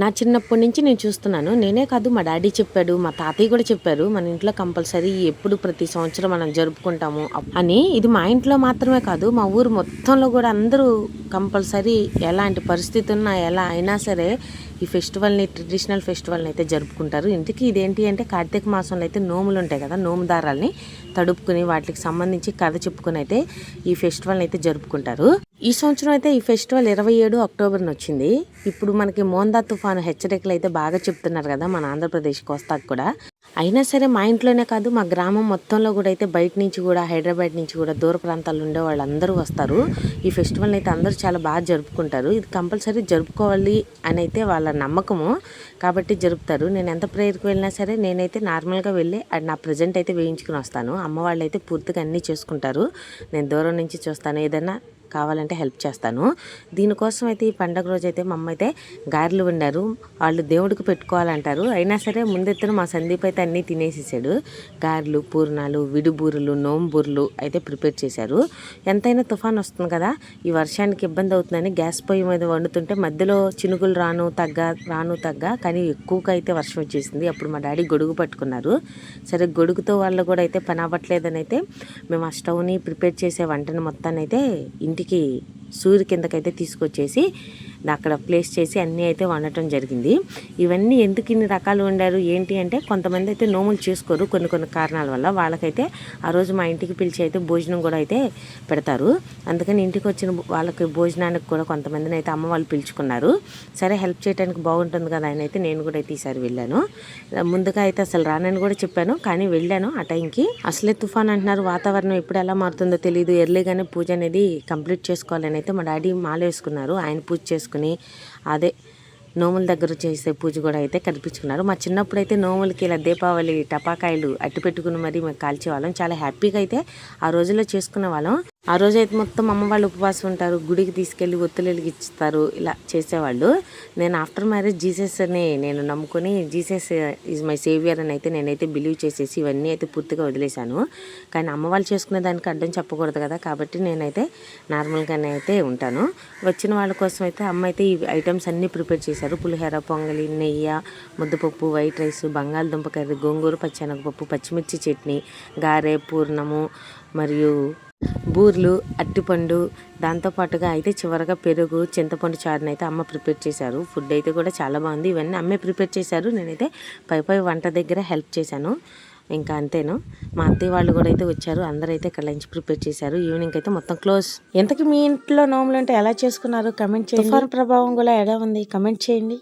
నా చిన్నప్పటి నుంచి నేను చూస్తున్నాను. నేనే కాదు మా డాడీ చెప్పాడు మా తాతయ్య కూడా చెప్పారు మన ఇంట్లో కంపల్సరీ ఎప్పుడు ప్రతి సంవత్సరం మనం జరుపుకుంటాము అని. ఇది మా ఇంట్లో మాత్రమే కాదు మా ఊరు మొత్తంలో కూడా అందరూ కంపల్సరీ ఎలాంటి పరిస్థితి ఉన్నా ఎలా అయినా సరే ఈ ఫెస్టివల్ని ట్రెడిషనల్ ఫెస్టివల్ని అయితే జరుపుకుంటారు. ఇంటికి ఇదేంటి అంటే కార్తీక మాసంలో అయితే నోములు ఉంటాయి కదా నోముదారాల్ని తడుపుకుని వాటికి సంబంధించి కథ చెప్పుకుని అయితే ఈ ఫెస్టివల్ని అయితే జరుపుకుంటారు. ఈ సంవత్సరం అయితే ఈ ఫెస్టివల్ ఇరవై ఏడు అక్టోబర్ని వచ్చింది ఇప్పుడు మనకి మోందా తుఫాను హెచ్చరికలు అయితే బాగా చెప్తున్నారు కదా మన ఆంధ్రప్రదేశ్కి వస్తా కూడా. అయినా సరే మా ఇంట్లోనే కాదు మా గ్రామం మొత్తంలో కూడా అయితే బయట నుంచి కూడా హైదరాబాద్ నుంచి కూడా దూర ప్రాంతాల్లో ఉండే వాళ్ళందరూ వస్తారు. ఈ ఫెస్టివల్ని అయితే అందరూ చాలా బాగా జరుపుకుంటారు. ఇది కంపల్సరీ జరుపుకోవాలి అని అయితే వాళ్ళ నమ్మకము కాబట్టి జరుపుతారు. నేను ఎంత ప్రేయర్కి వెళ్ళినా సరే నేనైతే నార్మల్గా వెళ్ళి అది నా ప్రజెంట్ అయితే వేయించుకుని వస్తాను. అమ్మ వాళ్ళు అయితే పూర్తిగా అన్నీ చేసుకుంటారు. నేను దూరం నుంచి చూస్తాను. ఏదైనా కావాలంటే హెల్ప్ చేస్తాను. దీనికోసం అయితే ఈ పండగ రోజు అయితే మా అమ్మ అయితే గారెలు వండారు. వాళ్ళు దేవుడికి పెట్టుకోవాలంటారు. అయినా సరే ముందెత్తున మా సందీప్ అయితే అన్నీ తినేసేసాడు. గారెలు పూర్ణాలు విడుబూరులు నోంబూరులు అయితే ప్రిపేర్ చేశారు. ఎంతైనా తుఫాన్ వస్తుంది కదా ఈ వర్షానికి ఇబ్బంది అవుతుందని గ్యాస్ పొయ్యి మీద వండుతుంటే మధ్యలో చినుకులు రాను తగ్గ రాను తగ్గ కానీ ఎక్కువగా అయితే వర్షం వచ్చేసింది. అప్పుడు మా డాడీ గొడుగు పట్టుకున్నారు. సరే గొడుగుతో వాళ్ళు కూడా అయితే పని అవ్వట్లేదని అయితే మేము ఆ స్టవ్ని ప్రిపేర్ చేసే వంటను మొత్తాన్ని అయితే ఇంటికి సూర్యు కిందకైతే తీసుకొచ్చేసి అక్కడ ప్లేస్ చేసి అన్నీ అయితే వండటం జరిగింది. ఇవన్నీ ఎందుకు ఇన్ని రకాలు వండారు? ఏంటి అంటే కొంతమంది అయితే నోములు చేసుకోరు. కొన్ని కొన్ని కారణాల వల్ల వాళ్ళకైతే ఆ రోజు మా ఇంటికి పిలిచి అయితే భోజనం కూడా అయితే పెడతారు. అందుకని ఇంటికి వచ్చిన వాళ్ళకి భోజనానికి కూడా కొంతమందిని అయితే అమ్మ వాళ్ళు పిలుచుకున్నారు. సరే హెల్ప్ చేయడానికి బాగుంటుంది కదా అని అయితే నేను కూడా అయితే ఈసారి వెళ్ళాను. ముందుగా అయితే అసలు రానని కూడా చెప్పాను కానీ వెళ్ళాను ఆ టైంకి. అసలే తుఫాన్ అంటున్నారు. వాతావరణం ఎప్పుడు ఎలా మారుతుందో తెలియదు ఎర్లీగానే పూజ అనేది కంప్లీట్ చేసుకోవాలని అయితే మా డాడీ మాల వేసుకున్నారు. ఆయన పూజ చేసుకుని అదే నోముల దగ్గర చేసే పూజ కూడా అయితే కనిపించుకున్నారు మా చిన్నప్పుడు అయితే నోములకి ఇలా దీపావళి టపాకాయలు అట్టి పెట్టుకుని మరీ మేము కాల్చేవాళ్ళం. చాలా హ్యాపీగా అయితే ఆ రోజుల్లో చేసుకునే వాళ్ళం ఆ రోజు అయితే మొత్తం అమ్మ వాళ్ళు ఉపవాసం ఉంటారు గుడికి తీసుకెళ్ళి ఒత్తులు వెలిగిస్తారు ఇలా చేసేవాళ్ళు. నేను ఆఫ్టర్ మ్యారేజ్ జీసస్ని నేను నమ్ముకొని జీసస్ ఈజ్ మై సేవియర్ అని అయితే నేనైతే బిలీవ్ చేసేసి ఇవన్నీ అయితే పూర్తిగా వదిలేశాను. కానీ అమ్మ వాళ్ళు చేసుకునే దానికి అడ్డం చెప్పకూడదు కదా కాబట్టి నేనైతే నార్మల్గానే అయితే ఉంటాను. వచ్చిన వాళ్ళ కోసం అయితే అమ్మ అయితే ఈ ఐటమ్స్ అన్నీ ప్రిపేర్ చేశారు. పులిహోర పొంగలి నెయ్యి ముద్దపప్పు వైట్ రైస్ బంగాళదుంప కర్రీ గోంగూర పచ్చెనగపప్పు పచ్చిమిర్చి చట్నీ గారె పూర్ణము మరియు బూర్లు అట్టిపండు దాంతోపాటుగా అయితే చివరగా పెరుగు చింతపండు చారుని అయితే అమ్మ ప్రిపేర్ చేశారు. ఫుడ్ అయితే కూడా చాలా బాగుంది. ఇవన్నీ అమ్మే ప్రిపేర్ చేశారు. నేనైతే పై పై వంట దగ్గర హెల్ప్ చేశాను. ఇంకా అంతేను. మా అత్తయ్య వాళ్ళు కూడా అయితే వచ్చారు. అందరూ అయితే ఇక్కడ లంచ్ ప్రిపేర్ చేశారు. ఈవినింగ్ అయితే మొత్తం క్లోజ్. ఎంతకి మీ ఇంట్లో నోములు అంటే ఎలా చేసుకున్నారు? కమెంట్ చేయండి. ప్రభావం కూడా ఎలా ఉంది? కమెంట్ చేయండి.